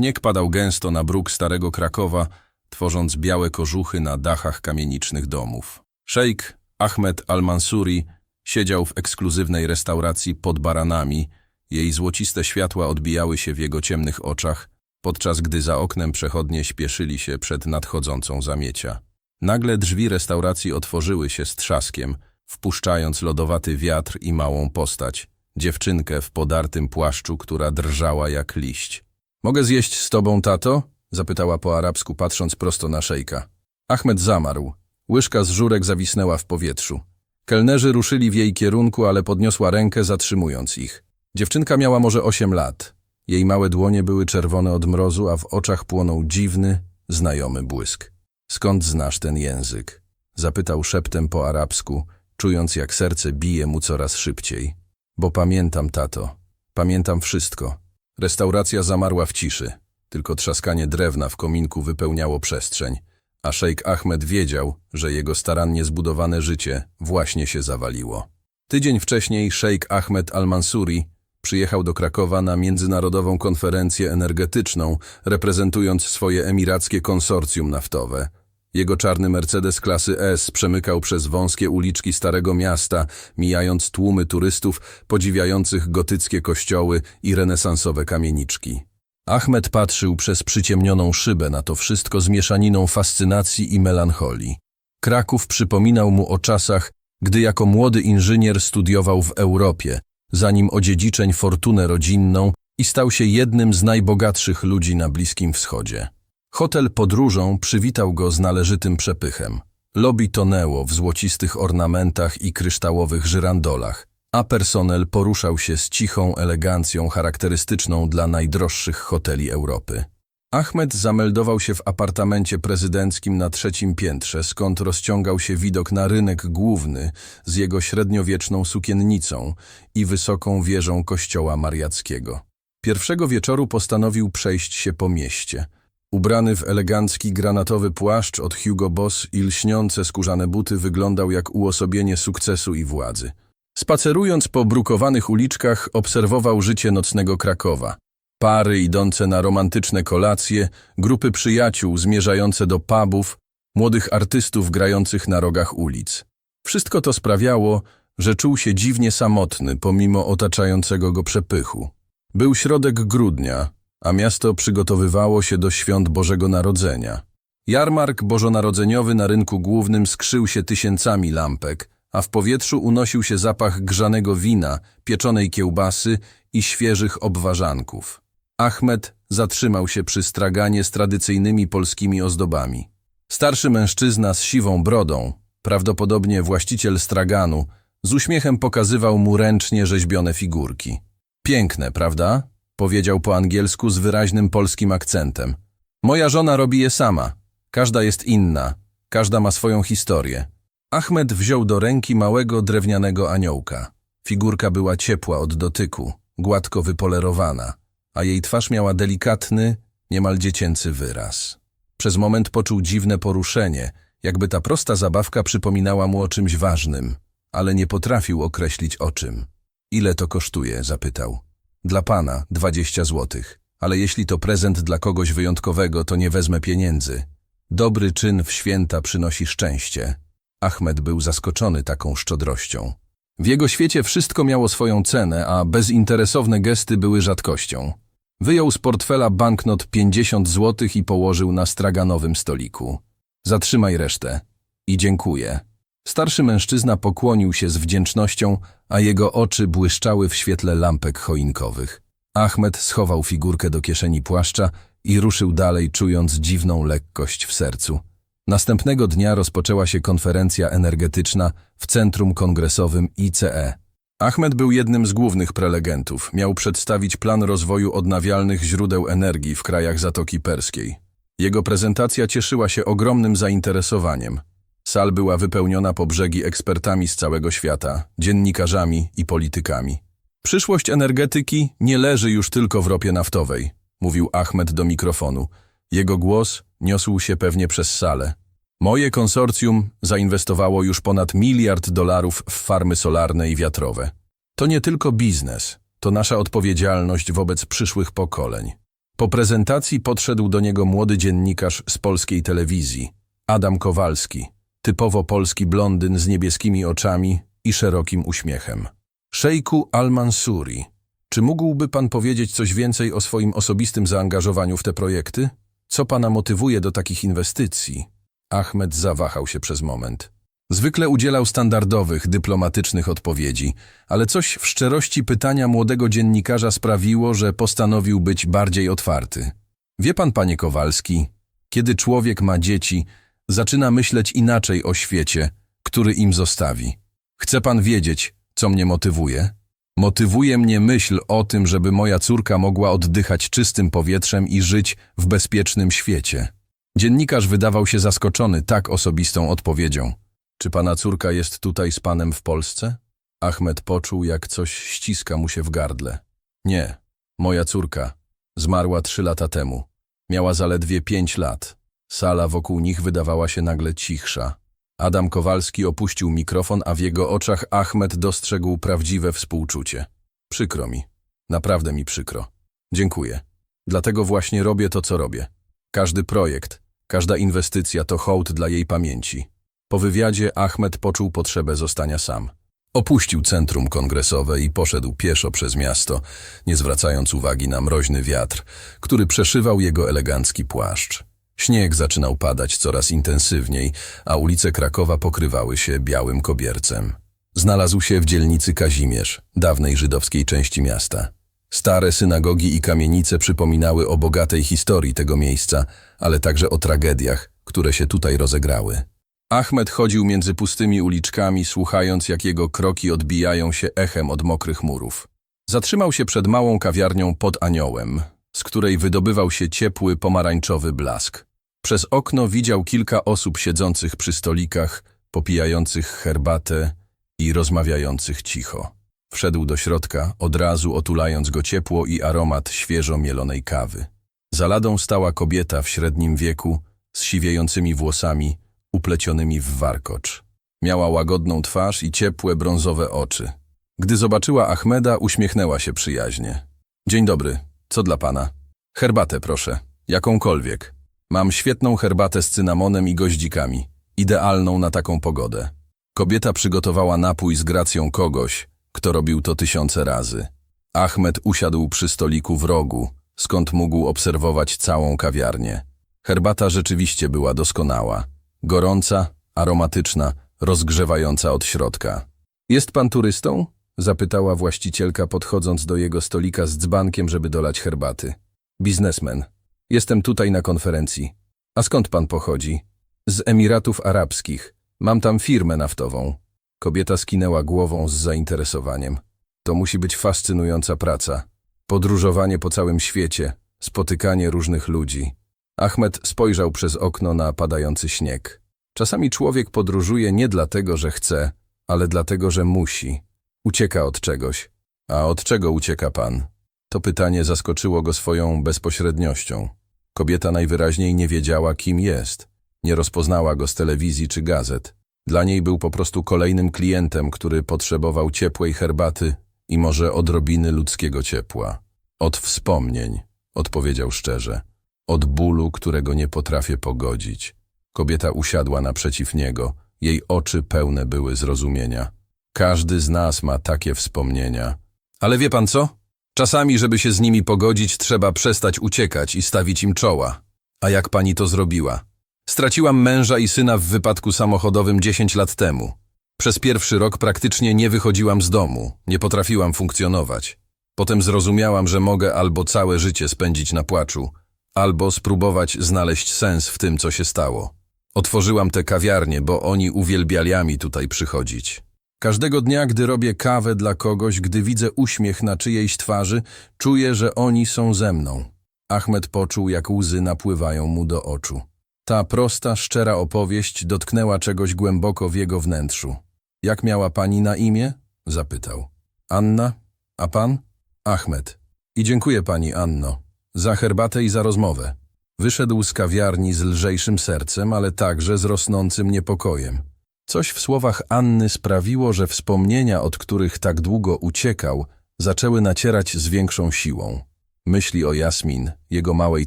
Śnieg padał gęsto na bruk Starego Krakowa, tworząc białe kożuchy na dachach kamienicznych domów. Szejk Ahmed Al-Mansuri siedział w ekskluzywnej restauracji pod baranami. Jej złociste światła odbijały się w jego ciemnych oczach, podczas gdy za oknem przechodnie śpieszyli się przed nadchodzącą zamiecia. Nagle drzwi restauracji otworzyły się z trzaskiem, wpuszczając lodowaty wiatr i małą postać, dziewczynkę w podartym płaszczu, która drżała jak liść. Mogę zjeść z tobą, tato? zapytała po arabsku, patrząc prosto na szejka. Ahmed zamarł. Łyżka z żurek zawisnęła w powietrzu. Kelnerzy ruszyli w jej kierunku, ale podniosła rękę, zatrzymując ich. Dziewczynka miała może osiem lat. Jej małe dłonie były czerwone od mrozu, a w oczach płonął dziwny, znajomy błysk. Skąd znasz ten język? Zapytał szeptem po arabsku, czując jak serce bije mu coraz szybciej. Bo pamiętam, tato. Pamiętam wszystko. Restauracja zamarła w ciszy. Tylko trzaskanie drewna w kominku wypełniało przestrzeń, a szejk Ahmed wiedział, że jego starannie zbudowane życie właśnie się zawaliło. Tydzień wcześniej szejk Ahmed Al-Mansuri przyjechał do Krakowa na międzynarodową konferencję energetyczną, reprezentując swoje emirackie konsorcjum naftowe. Jego czarny Mercedes klasy S przemykał przez wąskie uliczki Starego Miasta, mijając tłumy turystów podziwiających gotyckie kościoły i renesansowe kamieniczki. Ahmed patrzył przez przyciemnioną szybę na to wszystko z mieszaniną fascynacji i melancholii. Kraków przypominał mu o czasach, gdy jako młody inżynier studiował w Europie, zanim odziedziczeń fortunę rodzinną i stał się jednym z najbogatszych ludzi na Bliskim Wschodzie. Hotel podróżą przywitał go z należytym przepychem. Lobby tonęło w złocistych ornamentach i kryształowych żyrandolach, a personel poruszał się z cichą elegancją charakterystyczną dla najdroższych hoteli Europy. Ahmed zameldował się w apartamencie prezydenckim na trzecim piętrze, skąd rozciągał się widok na rynek główny z jego średniowieczną sukiennicą i wysoką wieżą kościoła mariackiego. Pierwszego wieczoru postanowił przejść się po mieście. Ubrany w elegancki granatowy płaszcz od Hugo Boss i lśniące skórzane buty wyglądał jak uosobienie sukcesu i władzy. Spacerując po brukowanych uliczkach obserwował życie nocnego Krakowa. Pary idące na romantyczne kolacje, grupy przyjaciół zmierzające do pubów, młodych artystów grających na rogach ulic. Wszystko to sprawiało, że czuł się dziwnie samotny pomimo otaczającego go przepychu. Był środek grudnia, a miasto przygotowywało się do świąt Bożego Narodzenia. Jarmark bożonarodzeniowy na rynku głównym skrzył się tysięcami lampek, a w powietrzu unosił się zapach grzanego wina, pieczonej kiełbasy i świeżych obwarzanków. Ahmed zatrzymał się przy straganie z tradycyjnymi polskimi ozdobami. Starszy mężczyzna z siwą brodą, prawdopodobnie właściciel straganu, z uśmiechem pokazywał mu ręcznie rzeźbione figurki. Piękne, prawda? Powiedział po angielsku z wyraźnym polskim akcentem. Moja żona robi je sama. Każda jest inna. Każda ma swoją historię. Ahmed wziął do ręki małego drewnianego aniołka. Figurka była ciepła od dotyku, gładko wypolerowana, a jej twarz miała delikatny, niemal dziecięcy wyraz. Przez moment poczuł dziwne poruszenie, jakby ta prosta zabawka przypominała mu o czymś ważnym, ale nie potrafił określić o czym. Ile to kosztuje? zapytał. Dla pana dwadzieścia złotych, ale jeśli to prezent dla kogoś wyjątkowego, to nie wezmę pieniędzy. Dobry czyn w święta przynosi szczęście. Ahmed był zaskoczony taką szczodrością. W jego świecie wszystko miało swoją cenę, a bezinteresowne gesty były rzadkością. Wyjął z portfela banknot 50 złotych i położył na straganowym stoliku. Zatrzymaj resztę. I dziękuję. Starszy mężczyzna pokłonił się z wdzięcznością, a jego oczy błyszczały w świetle lampek choinkowych. Ahmed schował figurkę do kieszeni płaszcza i ruszył dalej, czując dziwną lekkość w sercu. Następnego dnia rozpoczęła się konferencja energetyczna w Centrum Kongresowym ICE. Ahmed był jednym z głównych prelegentów. Miał przedstawić plan rozwoju odnawialnych źródeł energii w krajach Zatoki Perskiej. Jego prezentacja cieszyła się ogromnym zainteresowaniem. Sal była wypełniona po brzegi ekspertami z całego świata, dziennikarzami i politykami. Przyszłość energetyki nie leży już tylko w ropie naftowej, mówił Ahmed do mikrofonu. Jego głos niosł się pewnie przez salę. Moje konsorcjum zainwestowało już ponad miliard dolarów w farmy solarne i wiatrowe. To nie tylko biznes, to nasza odpowiedzialność wobec przyszłych pokoleń. Po prezentacji podszedł do niego młody dziennikarz z polskiej telewizji, Adam Kowalski, typowo polski blondyn z niebieskimi oczami i szerokim uśmiechem. Szejku Al-Mansuri, czy mógłby pan powiedzieć coś więcej o swoim osobistym zaangażowaniu w te projekty? Co pana motywuje do takich inwestycji? Ahmed zawahał się przez moment. Zwykle udzielał standardowych, dyplomatycznych odpowiedzi, ale coś w szczerości pytania młodego dziennikarza sprawiło, że postanowił być bardziej otwarty. Wie pan, panie Kowalski, kiedy człowiek ma dzieci, zaczyna myśleć inaczej o świecie, który im zostawi. Chce pan wiedzieć, co mnie motywuje? Motywuje mnie myśl o tym, żeby moja córka mogła oddychać czystym powietrzem i żyć w bezpiecznym świecie. Dziennikarz wydawał się zaskoczony tak osobistą odpowiedzią. Czy pana córka jest tutaj z panem w Polsce? Ahmed poczuł, jak coś ściska mu się w gardle. Nie, moja córka. Zmarła trzy lata temu. Miała zaledwie pięć lat. Sala wokół nich wydawała się nagle cichsza. Adam Kowalski opuścił mikrofon, a w jego oczach Ahmed dostrzegł prawdziwe współczucie. Przykro mi. Naprawdę mi przykro. Dziękuję. Dlatego właśnie robię to, co robię. Każdy projekt, każda inwestycja to hołd dla jej pamięci. Po wywiadzie Ahmed poczuł potrzebę zostania sam. Opuścił centrum kongresowe i poszedł pieszo przez miasto, nie zwracając uwagi na mroźny wiatr, który przeszywał jego elegancki płaszcz. Śnieg zaczynał padać coraz intensywniej, a ulice Krakowa pokrywały się białym kobiercem. Znalazł się w dzielnicy Kazimierz, dawnej żydowskiej części miasta. Stare synagogi i kamienice przypominały o bogatej historii tego miejsca, ale także o tragediach, które się tutaj rozegrały. Ahmed chodził między pustymi uliczkami, słuchając, jak jego kroki odbijają się echem od mokrych murów. Zatrzymał się przed małą kawiarnią pod aniołem, z której wydobywał się ciepły, pomarańczowy blask. Przez okno widział kilka osób siedzących przy stolikach, popijających herbatę i rozmawiających cicho. Wszedł do środka, od razu otulając go ciepło i aromat świeżo mielonej kawy. Za ladą stała kobieta w średnim wieku, z siwiejącymi włosami, uplecionymi w warkocz. Miała łagodną twarz i ciepłe, brązowe oczy. Gdy zobaczyła Ahmeda, uśmiechnęła się przyjaźnie. Dzień dobry, co dla pana? Herbatę proszę, jakąkolwiek. Mam świetną herbatę z cynamonem i goździkami, idealną na taką pogodę. Kobieta przygotowała napój z gracją kogoś, kto robił to tysiące razy. Ahmed usiadł przy stoliku w rogu, skąd mógł obserwować całą kawiarnię. Herbata rzeczywiście była doskonała. Gorąca, aromatyczna, rozgrzewająca od środka. Jest pan turystą? Zapytała właścicielka, podchodząc do jego stolika z dzbankiem, żeby dolać herbaty. Biznesmen. Jestem tutaj na konferencji. A skąd pan pochodzi? Z Emiratów Arabskich. Mam tam firmę naftową. Kobieta skinęła głową z zainteresowaniem. To musi być fascynująca praca. Podróżowanie po całym świecie, spotykanie różnych ludzi. Ahmed spojrzał przez okno na padający śnieg. Czasami człowiek podróżuje nie dlatego, że chce, ale dlatego, że musi. Ucieka od czegoś. A od czego ucieka pan? To pytanie zaskoczyło go swoją bezpośredniością. Kobieta najwyraźniej nie wiedziała, kim jest. Nie rozpoznała go z telewizji czy gazet. Dla niej był po prostu kolejnym klientem, który potrzebował ciepłej herbaty i może odrobiny ludzkiego ciepła. Od wspomnień, odpowiedział szczerze. Od bólu, którego nie potrafię pogodzić. Kobieta usiadła naprzeciw niego. Jej oczy pełne były zrozumienia. Każdy z nas ma takie wspomnienia. Ale wie pan co? Czasami, żeby się z nimi pogodzić, trzeba przestać uciekać i stawić im czoła. A jak pani to zrobiła? Straciłam męża i syna w wypadku samochodowym 10 lat temu. Przez pierwszy rok praktycznie nie wychodziłam z domu, nie potrafiłam funkcjonować. Potem zrozumiałam, że mogę albo całe życie spędzić na płaczu, albo spróbować znaleźć sens w tym, co się stało. Otworzyłam tę kawiarnię, bo oni uwielbiali mi tutaj przychodzić. Każdego dnia, gdy robię kawę dla kogoś, gdy widzę uśmiech na czyjejś twarzy, czuję, że oni są ze mną. Ahmed poczuł, jak łzy napływają mu do oczu. Ta prosta, szczera opowieść dotknęła czegoś głęboko w jego wnętrzu. Jak miała pani na imię? zapytał. Anna? A pan? Ahmed. I dziękuję pani, Anno, za herbatę i za rozmowę. Wyszedł z kawiarni z lżejszym sercem, ale także z rosnącym niepokojem. Coś w słowach Anny sprawiło, że wspomnienia, od których tak długo uciekał, zaczęły nacierać z większą siłą. Myśli o Jasmin, jego małej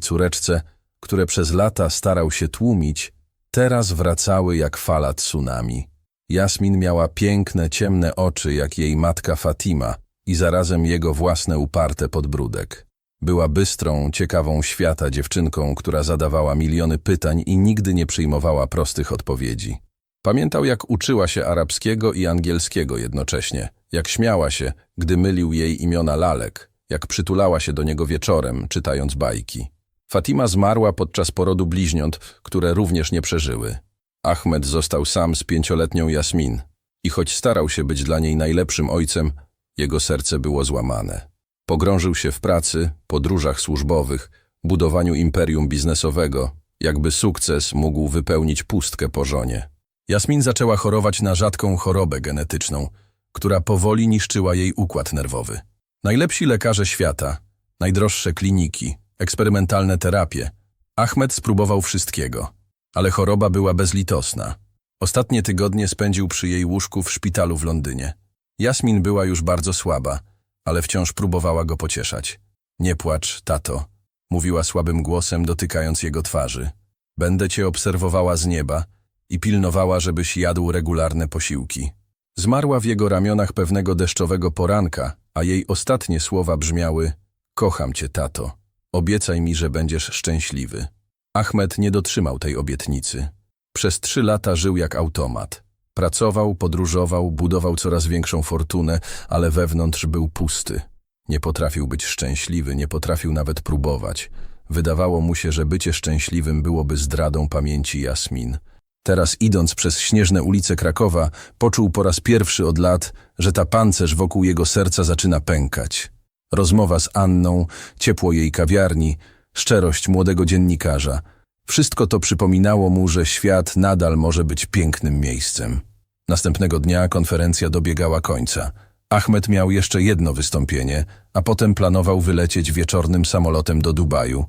córeczce, które przez lata starał się tłumić, teraz wracały jak fala tsunami. Jasmin miała piękne, ciemne oczy jak jej matka Fatima i zarazem jego własne uparte podbródek. Była bystrą, ciekawą świata dziewczynką, która zadawała miliony pytań i nigdy nie przyjmowała prostych odpowiedzi. Pamiętał, jak uczyła się arabskiego i angielskiego jednocześnie, jak śmiała się, gdy mylił jej imiona lalek, jak przytulała się do niego wieczorem, czytając bajki. Fatima zmarła podczas porodu bliźniąt, które również nie przeżyły. Ahmed został sam z pięcioletnią Jasmin i choć starał się być dla niej najlepszym ojcem, jego serce było złamane. Pogrążył się w pracy, podróżach służbowych, budowaniu imperium biznesowego, jakby sukces mógł wypełnić pustkę po żonie. Jasmin zaczęła chorować na rzadką chorobę genetyczną, która powoli niszczyła jej układ nerwowy. Najlepsi lekarze świata, najdroższe kliniki, eksperymentalne terapie. Ahmed spróbował wszystkiego, ale choroba była bezlitosna. Ostatnie tygodnie spędził przy jej łóżku w szpitalu w Londynie. Jasmin była już bardzo słaba, ale wciąż próbowała go pocieszać. Nie płacz, tato, mówiła słabym głosem, dotykając jego twarzy. Będę cię obserwowała z nieba i pilnowała, żebyś jadł regularne posiłki. Zmarła w jego ramionach pewnego deszczowego poranka, a jej ostatnie słowa brzmiały Kocham cię, tato. Obiecaj mi, że będziesz szczęśliwy. Ahmed nie dotrzymał tej obietnicy. Przez trzy lata żył jak automat. Pracował, podróżował, budował coraz większą fortunę, ale wewnątrz był pusty. Nie potrafił być szczęśliwy, nie potrafił nawet próbować. Wydawało mu się, że bycie szczęśliwym byłoby zdradą pamięci Jasmin. Teraz idąc przez śnieżne ulice Krakowa, poczuł po raz pierwszy od lat, że ta pancerz wokół jego serca zaczyna pękać. Rozmowa z Anną, ciepło jej kawiarni, szczerość młodego dziennikarza. Wszystko to przypominało mu, że świat nadal może być pięknym miejscem. Następnego dnia konferencja dobiegała końca. Ahmed miał jeszcze jedno wystąpienie, a potem planował wylecieć wieczornym samolotem do Dubaju.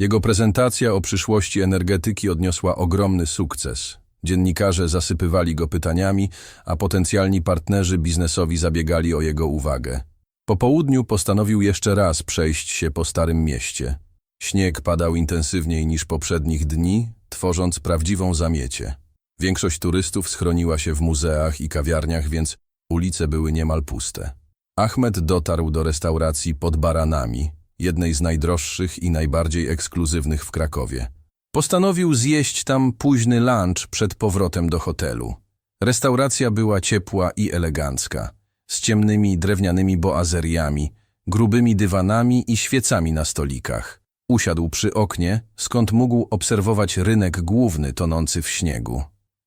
Jego prezentacja o przyszłości energetyki odniosła ogromny sukces. Dziennikarze zasypywali go pytaniami, a potencjalni partnerzy biznesowi zabiegali o jego uwagę. Po południu postanowił jeszcze raz przejść się po Starym Mieście. Śnieg padał intensywniej niż poprzednich dni, tworząc prawdziwą zamiecie. Większość turystów schroniła się w muzeach i kawiarniach, więc ulice były niemal puste. Ahmed dotarł do restauracji pod Baranami, jednej z najdroższych i najbardziej ekskluzywnych w Krakowie. Postanowił zjeść tam późny lunch przed powrotem do hotelu. Restauracja była ciepła i elegancka, z ciemnymi drewnianymi boazeriami, grubymi dywanami i świecami na stolikach. Usiadł przy oknie, skąd mógł obserwować rynek główny tonący w śniegu.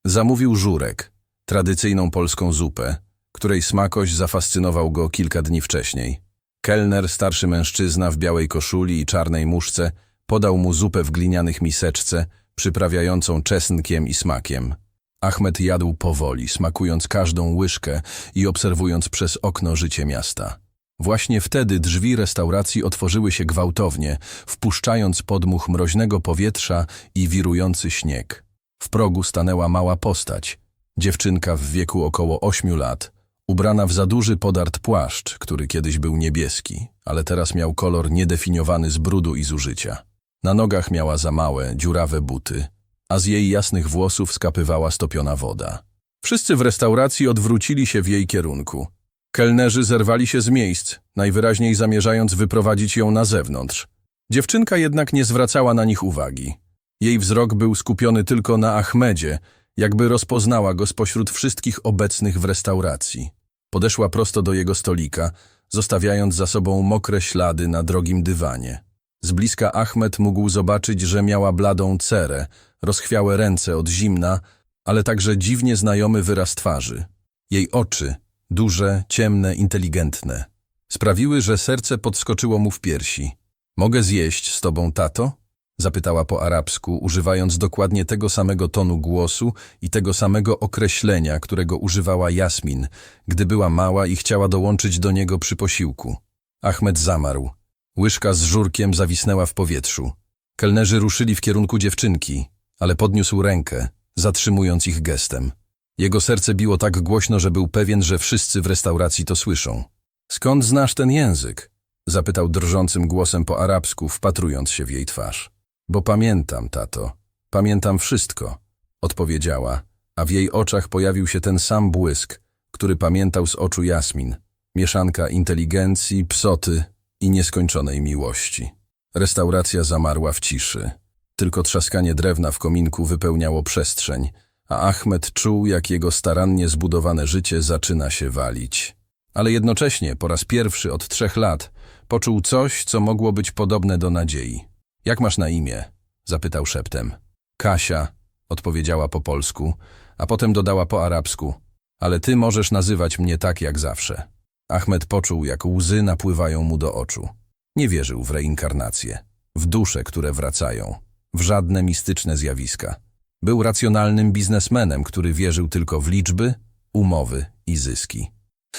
Zamówił żurek, tradycyjną polską zupę, której smakość zafascynował go kilka dni wcześniej. Kelner, starszy mężczyzna w białej koszuli i czarnej muszce, podał mu zupę w glinianych miseczce, przyprawiającą czesnkiem i smakiem. Ahmed jadł powoli, smakując każdą łyżkę i obserwując przez okno życie miasta. Właśnie wtedy drzwi restauracji otworzyły się gwałtownie, wpuszczając podmuch mroźnego powietrza i wirujący śnieg. W progu stanęła mała postać, dziewczynka w wieku około ośmiu lat, ubrana w za duży podart płaszcz, który kiedyś był niebieski, ale teraz miał kolor niedefiniowany z brudu i zużycia. Na nogach miała za małe, dziurawe buty, a z jej jasnych włosów skapywała stopiona woda. Wszyscy w restauracji odwrócili się w jej kierunku. Kelnerzy zerwali się z miejsc, najwyraźniej zamierzając wyprowadzić ją na zewnątrz. Dziewczynka jednak nie zwracała na nich uwagi. Jej wzrok był skupiony tylko na Ahmedzie, jakby rozpoznała go spośród wszystkich obecnych w restauracji. Podeszła prosto do jego stolika, zostawiając za sobą mokre ślady na drogim dywanie. Z bliska Ahmed mógł zobaczyć, że miała bladą cerę, rozchwiałe ręce od zimna, ale także dziwnie znajomy wyraz twarzy. Jej oczy, duże, ciemne, inteligentne, sprawiły, że serce podskoczyło mu w piersi. Mogę zjeść z tobą, tato? Zapytała po arabsku, używając dokładnie tego samego tonu głosu i tego samego określenia, którego używała Jasmin, gdy była mała i chciała dołączyć do niego przy posiłku. Ahmed zamarł. Łyżka z żurkiem zawisnęła w powietrzu. Kelnerzy ruszyli w kierunku dziewczynki, ale podniósł rękę, zatrzymując ich gestem. Jego serce biło tak głośno, że był pewien, że wszyscy w restauracji to słyszą. Skąd znasz ten język? Zapytał drżącym głosem po arabsku, wpatrując się w jej twarz. Bo pamiętam, tato. Pamiętam wszystko, odpowiedziała, a w jej oczach pojawił się ten sam błysk, który pamiętał z oczu Jasmin. Mieszanka inteligencji, psoty i nieskończonej miłości. Restauracja zamarła w ciszy. Tylko trzaskanie drewna w kominku wypełniało przestrzeń, a Ahmed czuł, jak jego starannie zbudowane życie zaczyna się walić. Ale jednocześnie, po raz pierwszy od trzech lat, poczuł coś, co mogło być podobne do nadziei. Jak masz na imię? zapytał szeptem. Kasia, odpowiedziała po polsku, a potem dodała po arabsku. Ale ty możesz nazywać mnie tak jak zawsze. Ahmed poczuł, jak łzy napływają mu do oczu. Nie wierzył w reinkarnację, w dusze, które wracają, w żadne mistyczne zjawiska. Był racjonalnym biznesmenem, który wierzył tylko w liczby, umowy i zyski.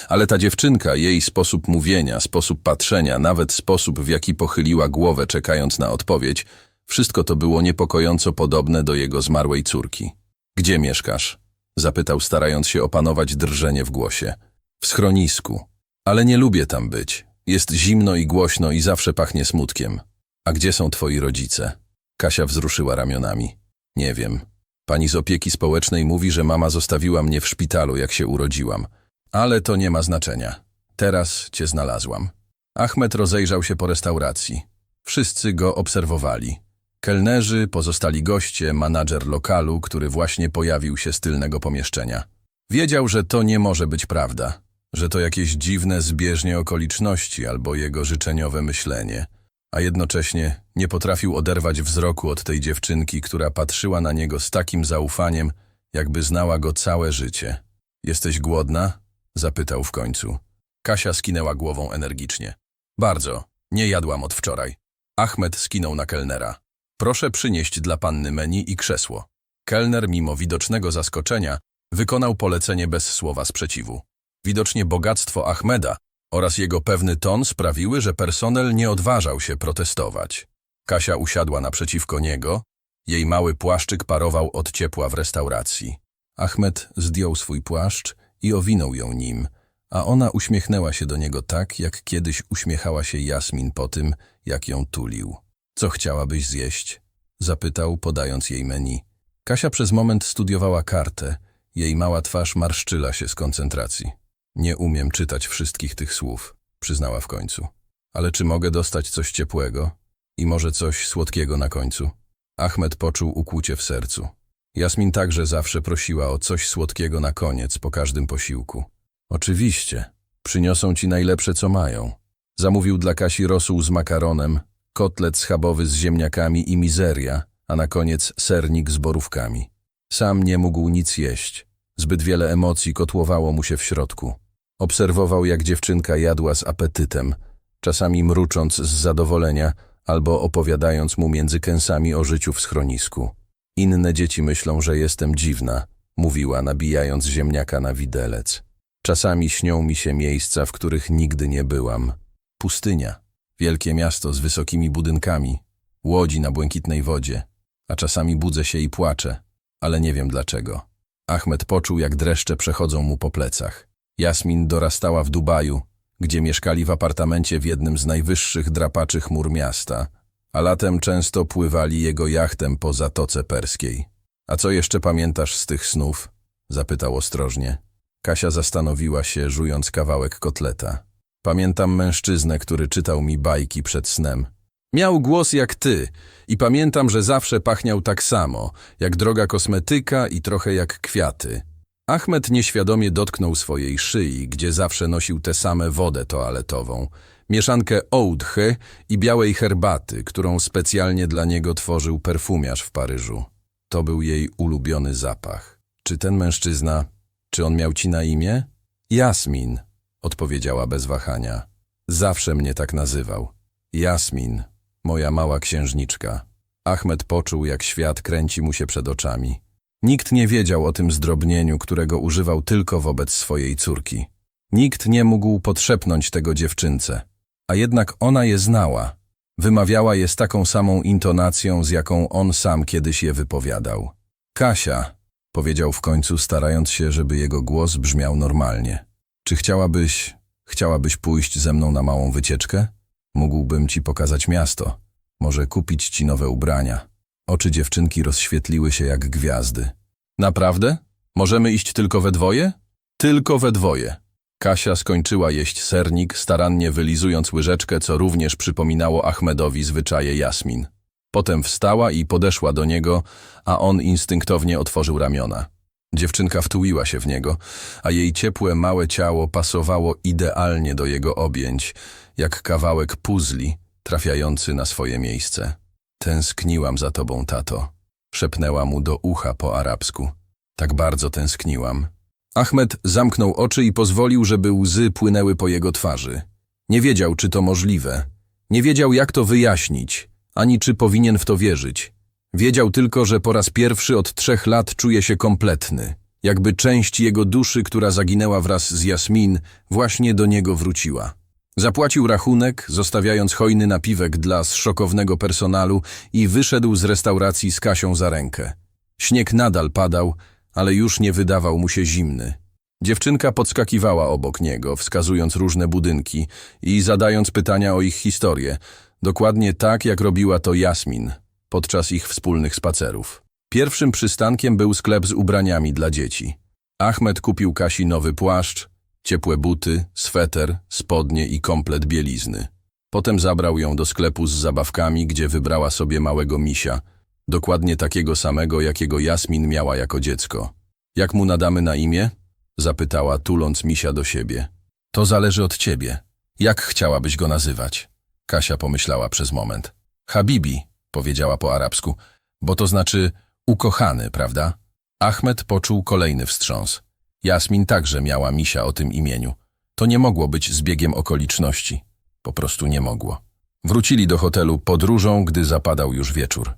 Ale ta dziewczynka, jej sposób mówienia, sposób patrzenia, nawet sposób, w jaki pochyliła głowę, czekając na odpowiedź, wszystko to było niepokojąco podobne do jego zmarłej córki. Gdzie mieszkasz? Zapytał, starając się opanować drżenie w głosie. W schronisku. Ale nie lubię tam być. Jest zimno i głośno i zawsze pachnie smutkiem. A gdzie są twoi rodzice? Kasia wzruszyła ramionami. Nie wiem. Pani z opieki społecznej mówi, że mama zostawiła mnie w szpitalu, jak się urodziłam. Ale to nie ma znaczenia. Teraz cię znalazłam. Ahmed rozejrzał się po restauracji. Wszyscy go obserwowali. Kelnerzy, pozostali goście, manadżer lokalu, który właśnie pojawił się z tylnego pomieszczenia. Wiedział, że to nie może być prawda, że to jakieś dziwne zbieżnie okoliczności albo jego życzeniowe myślenie, a jednocześnie nie potrafił oderwać wzroku od tej dziewczynki, która patrzyła na niego z takim zaufaniem, jakby znała go całe życie. Jesteś głodna? Zapytał w końcu. Kasia skinęła głową energicznie. Bardzo. Nie jadłam od wczoraj. Ahmed skinął na kelnera. Proszę przynieść dla panny menu i krzesło. Kelner, mimo widocznego zaskoczenia, wykonał polecenie bez słowa sprzeciwu. Widocznie bogactwo Ahmeda oraz jego pewny ton sprawiły, że personel nie odważał się protestować. Kasia usiadła naprzeciwko niego, jej mały płaszczyk parował od ciepła w restauracji. Ahmed zdjął swój płaszcz i owinął ją nim, a ona uśmiechnęła się do niego tak, jak kiedyś uśmiechała się Jasmin po tym, jak ją tulił. Co chciałabyś zjeść? Zapytał, podając jej menu. Kasia przez moment studiowała kartę. Jej mała twarz marszczyła się z koncentracji. Nie umiem czytać wszystkich tych słów, przyznała w końcu. Ale czy mogę dostać coś ciepłego? I może coś słodkiego na końcu? Ahmed poczuł ukłucie w sercu. Jasmin także zawsze prosiła o coś słodkiego na koniec po każdym posiłku. Oczywiście, przyniosą ci najlepsze, co mają. Zamówił dla Kasi rosół z makaronem, kotlet schabowy z ziemniakami i mizeria, a na koniec sernik z borówkami. Sam nie mógł nic jeść. Zbyt wiele emocji kotłowało mu się w środku. Obserwował, jak dziewczynka jadła z apetytem, czasami mrucząc z zadowolenia albo opowiadając mu między kęsami o życiu w schronisku. Inne dzieci myślą, że jestem dziwna, mówiła, nabijając ziemniaka na widelec. Czasami śnią mi się miejsca, w których nigdy nie byłam. Pustynia, wielkie miasto z wysokimi budynkami, łodzi na błękitnej wodzie, a czasami budzę się i płaczę, ale nie wiem dlaczego. Ahmed poczuł, jak dreszcze przechodzą mu po plecach. Jasmin dorastała w Dubaju, gdzie mieszkali w apartamencie w jednym z najwyższych drapaczy chmur miasta, a latem często pływali jego jachtem po Zatoce Perskiej. A co jeszcze pamiętasz z tych snów? Zapytał ostrożnie. Kasia zastanowiła się, żując kawałek kotleta. Pamiętam mężczyznę, który czytał mi bajki przed snem. Miał głos jak ty i pamiętam, że zawsze pachniał tak samo, jak droga kosmetyka i trochę jak kwiaty. Ahmed nieświadomie dotknął swojej szyi, gdzie zawsze nosił tę samą wodę toaletową, mieszankę oudchy i białej herbaty, którą specjalnie dla niego tworzył perfumiarz w Paryżu. To był jej ulubiony zapach. Czy ten mężczyzna, czy on miał ci na imię? Jasmin, odpowiedziała bez wahania. Zawsze mnie tak nazywał. Jasmin, moja mała księżniczka. Ahmed poczuł, jak świat kręci mu się przed oczami. Nikt nie wiedział o tym zdrobnieniu, którego używał tylko wobec swojej córki. Nikt nie mógł podszepnąć tego dziewczynce, a jednak ona je znała. Wymawiała je z taką samą intonacją, z jaką on sam kiedyś je wypowiadał. Kasia, powiedział w końcu, starając się, żeby jego głos brzmiał normalnie. Czy chciałabyś, chciałabyś pójść ze mną na małą wycieczkę? Mógłbym ci pokazać miasto. Może kupić ci nowe ubrania. Oczy dziewczynki rozświetliły się jak gwiazdy. Naprawdę? Możemy iść tylko we dwoje? Tylko we dwoje. Kasia skończyła jeść sernik, starannie wylizując łyżeczkę, co również przypominało Achmedowi zwyczaje Jasmin. Potem wstała i podeszła do niego, a on instynktownie otworzył ramiona. Dziewczynka wtuliła się w niego, a jej ciepłe, małe ciało pasowało idealnie do jego objęć, jak kawałek puzli trafiający na swoje miejsce. Tęskniłam za tobą, tato, szepnęła mu do ucha po arabsku. Tak bardzo tęskniłam. Ahmed zamknął oczy i pozwolił, żeby łzy płynęły po jego twarzy. Nie wiedział, czy to możliwe. Nie wiedział, jak to wyjaśnić, ani czy powinien w to wierzyć. Wiedział tylko, że po raz pierwszy od trzech lat czuje się kompletny. Jakby część jego duszy, która zaginęła wraz z Jasmin, właśnie do niego wróciła. Zapłacił rachunek, zostawiając hojny napiwek dla zszokownego personalu i wyszedł z restauracji z Kasią za rękę. Śnieg nadal padał, ale już nie wydawał mu się zimny. Dziewczynka podskakiwała obok niego, wskazując różne budynki i zadając pytania o ich historię, dokładnie tak, jak robiła to Jasmin podczas ich wspólnych spacerów. Pierwszym przystankiem był sklep z ubraniami dla dzieci. Ahmed kupił Kasi nowy płaszcz, ciepłe buty, sweter, spodnie i komplet bielizny. Potem zabrał ją do sklepu z zabawkami, gdzie wybrała sobie małego misia, dokładnie takiego samego, jakiego Jasmin miała jako dziecko. Jak mu nadamy na imię? Zapytała, tuląc misia do siebie. To zależy od ciebie. Jak chciałabyś go nazywać? Kasia pomyślała przez moment. Habibi, powiedziała po arabsku, bo to znaczy ukochany, prawda? Ahmed poczuł kolejny wstrząs. Jasmin także miała misia o tym imieniu. To nie mogło być zbiegiem okoliczności. Po prostu nie mogło. Wrócili do hotelu podróżą, gdy zapadał już wieczór.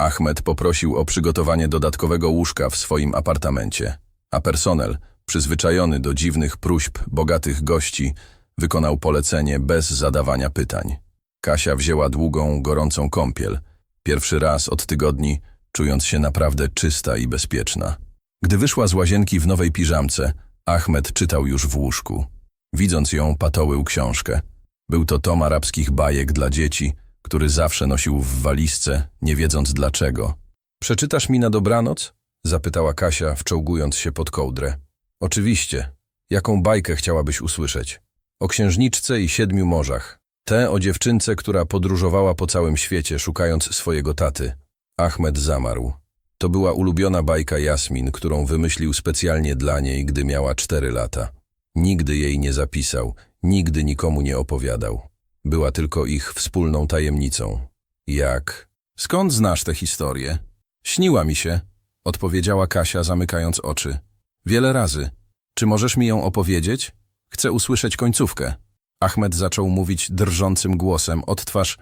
Ahmed poprosił o przygotowanie dodatkowego łóżka w swoim apartamencie, a personel, przyzwyczajony do dziwnych próśb bogatych gości, wykonał polecenie bez zadawania pytań. Kasia wzięła długą, gorącą kąpiel, pierwszy raz od tygodni, czując się naprawdę czysta i bezpieczna. Gdy wyszła z łazienki w nowej piżamce, Ahmed czytał już w łóżku. Widząc ją, patołył książkę. Był to tom arabskich bajek dla dzieci, który zawsze nosił w walizce, nie wiedząc dlaczego. Przeczytasz mi na dobranoc? Zapytała Kasia, wczołgując się pod kołdrę. Oczywiście. Jaką bajkę chciałabyś usłyszeć? O księżniczce i siedmiu morzach. Tę o dziewczynce, która podróżowała po całym świecie, szukając swojego taty. Ahmed zamarł. To była ulubiona bajka Jasmin, którą wymyślił specjalnie dla niej, gdy miała cztery lata. Nigdy jej nie zapisał, nigdy nikomu nie opowiadał. Była tylko ich wspólną tajemnicą. Jak? Skąd znasz tę historię? Śniła mi się, odpowiedziała Kasia, zamykając oczy. Wiele razy. Czy możesz mi ją opowiedzieć? Chcę usłyszeć końcówkę. Ahmed zaczął mówić drżącym głosem, odtwarz